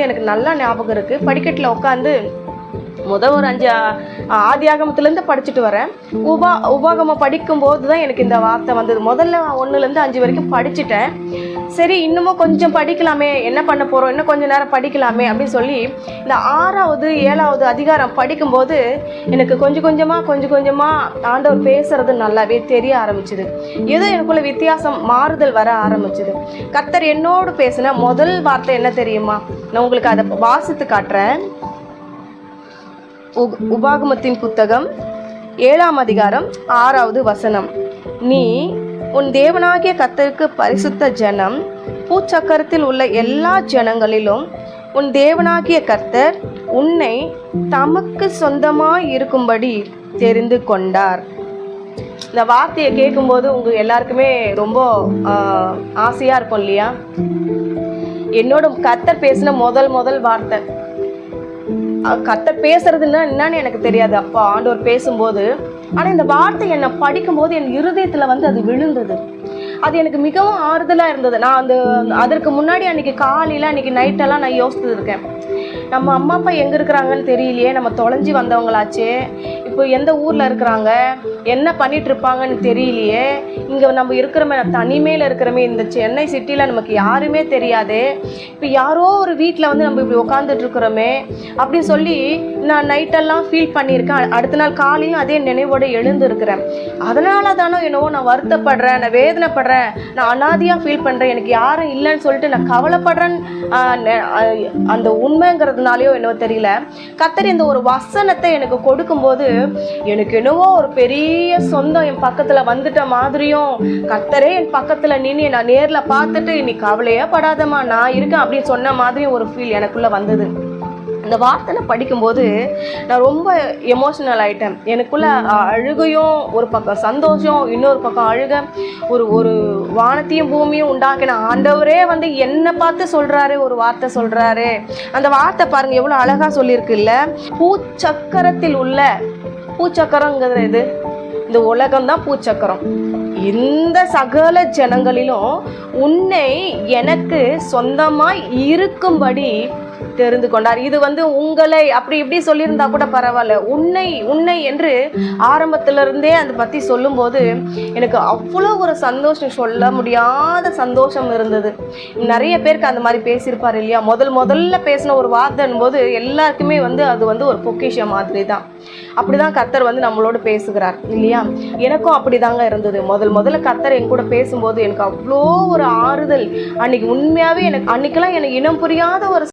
எனக்கு நல்லா ஞாபகம் இருக்கு. படிக்கட்டில் உட்காந்து முத ஒரு அஞ்சு ஆதியாகமத்துலேருந்து படிச்சுட்டு வரேன். உபா உபாகமம் படிக்கும்போது தான் எனக்கு இந்த வார்த்தை வந்தது. முதல்ல ஒன்றுலேருந்து அஞ்சு வரைக்கும் படிச்சுட்டேன். சரி இன்னமும் கொஞ்சம் படிக்கலாமே என்ன பண்ண போகிறோம் இன்னும் கொஞ்சம் நேரம் படிக்கலாமே அப்படின்னு சொல்லி இந்த ஆறாவது ஏழாவது அதிகாரம் படிக்கும்போது எனக்கு கொஞ்சம் கொஞ்சமாக கொஞ்சம் கொஞ்சமாக ஆண்டவர் பேசுறது நல்லாவே தெரிய ஆரம்பிச்சுது. ஏதோ எனக்குள்ள வித்தியாசம் மாறுதல் வர ஆரம்பிச்சுது. கத்தர் என்னோடு பேசின முதல் வார்த்தை என்ன தெரியுமா? நான் உங்களுக்கு அதை வாசித்து காட்டுறேன். உபாகமத்தின் புத்தகம் ஏழாம் அதிகாரம் ஆறாவது வசனம். நீ உன் தேவனாகிய கர்த்தருக்கு பரிசுத்த ஜனம் பூச்சக்கரத்தில் உள்ள எல்லா ஜனங்களிலும் உன் தேவனாகிய கர்த்தர் உன்னை தமக்கு சொந்தமாய் இருக்கும்படி தெரிந்து கொண்டார். இந்த வார்த்தையை கேட்கும்போது உங்கள் எல்லாருக்குமே ரொம்ப ஆசையாக இருக்கும் இல்லையா? என்னோட கர்த்தர் பேசின முதல் முதல் வார்த்தை. கத்தர் பேசுறதுன்னா என்னன்னு எனக்கு தெரியாது. அப்போ ஆண்டவர் பேசும்போது ஆனால் இந்த வார்த்தை என்னை படிக்கும்போது என் இருதயத்தில் வந்து அது விழுந்தது. அது எனக்கு மிகவும் ஆறுதலாக இருந்தது. நான் அந்த அதற்கு முன்னாடி அன்றைக்கி காலையில் அன்னைக்கு நைட்டெல்லாம் நான் யோசித்து இருக்கேன். நம்ம அம்மா அப்பா எங்கே இருக்கிறாங்கன்னு தெரியலையே. நம்ம தொலைஞ்சி வந்தவங்களாச்சே. இப்போ எந்த ஊரில் இருக்கிறாங்க? என்ன பண்ணிட்டு இருப்பாங்கன்னு தெரியலையே. இங்கே நம்ம இருக்கிறமே தனிமையில் இருக்கிறமே. இந்த சென்னை சிட்டியில் நமக்கு யாருமே தெரியாது. இப்போ யாரோ ஒரு வீட்டில் வந்து நம்ம இப்படி உட்காந்துட்டு இருக்கிறோமே. அப்படின்னு சொல்லி நான் நைட்டெல்லாம் ஃபீல் பண்ணியிருக்கேன். அடுத்த நாள் காலையும் அதே நினைவோடு எழுந்திருக்கிறேன். அதனால தானோ என்னவோ நான் வருத்தப்படுறேன் நான் வேதனைப்படுறேன். நான் அனாதியாக ஃபீல் பண்ணுறேன் எனக்கு யாரும் இல்லைன்னு சொல்லிட்டு நான் கவலைப்படுறேன். அந்த உண்மைங்கிறதுனாலயோ என்னவோ தெரியல. கத்தர் இந்த ஒரு வசனத்தை எனக்கு கொடுக்கும்போது எனக்கு என்னவோ ஒரு பெரிய சொந்தம் என் பக்கத்தில் வந்துட்ட மாதிரியும். கத்தரே என் பக்கத்தில் நின்று நான் நேரில் பார்த்துட்டு நீ கவலையே படாதம்மா நான் இருக்கேன் அப்படின்னு சொன்ன மாதிரியும் ஒரு ஃபீல் எனக்குள்ளே வந்தது. அந்த வார்த்தை படிக்கும்போது நான் ரொம்ப எமோஷனல் ஆயிட்டேன். எனக்குள்ள அழுகையும் ஒரு பக்கம் சந்தோஷம் இன்னொரு பக்கம் அழுக ஒரு ஒரு வானத்தையும் பூமியும் உண்டாக்கின ஆண்டவரே வந்து என்னை பார்த்து சொல்றாரு ஒரு வார்த்தை சொல்றாரு. அந்த வார்த்தை பாருங்க எவ்வளோ அழகா சொல்லியிருக்குல்ல பூச்சக்கரத்தில் உள்ள பூச்சக்கரங்கிற இது. இந்த உலகம் தான் பூச்சக்கரம். இந்த சகல ஜனங்களிலும் உன்னை எனக்கு சொந்தமாய் இருக்கும்படி தெரிந்து கொண்டார். இது வந்து உங்களை அப்படி இப்படி சொல்லியிருந்தா கூட பரவாயில்ல. உன்னை உன்னை என்று ஆரம்பத்துல இருந்தே அதை பற்றி சொல்லும்போது எனக்கு அவ்வளோ ஒரு சந்தோஷம் சொல்ல முடியாத சந்தோஷம் இருந்தது. நிறைய பேருக்கு அந்த மாதிரி பேசியிருப்பார் இல்லையா? முதல் முதல்ல பேசின ஒரு வார்த்தைன் போது எல்லாருக்குமே வந்து அது வந்து ஒரு பொக்கிஷம் மாதிரி தான் அப்படிதான் கத்தர் வந்து நம்மளோட பேசுகிறார் இல்லையா? எனக்கும் அப்படிதாங்க இருந்தது. முதல் முதல்ல கத்தர் என் கூட பேசும்போது எனக்கு அவ்வளோ ஒரு ஆறுதல். அன்னைக்கு உண்மையாகவே எனக்கு அன்னைக்கெல்லாம் எனக்கு இனம் புரியாத ஒரு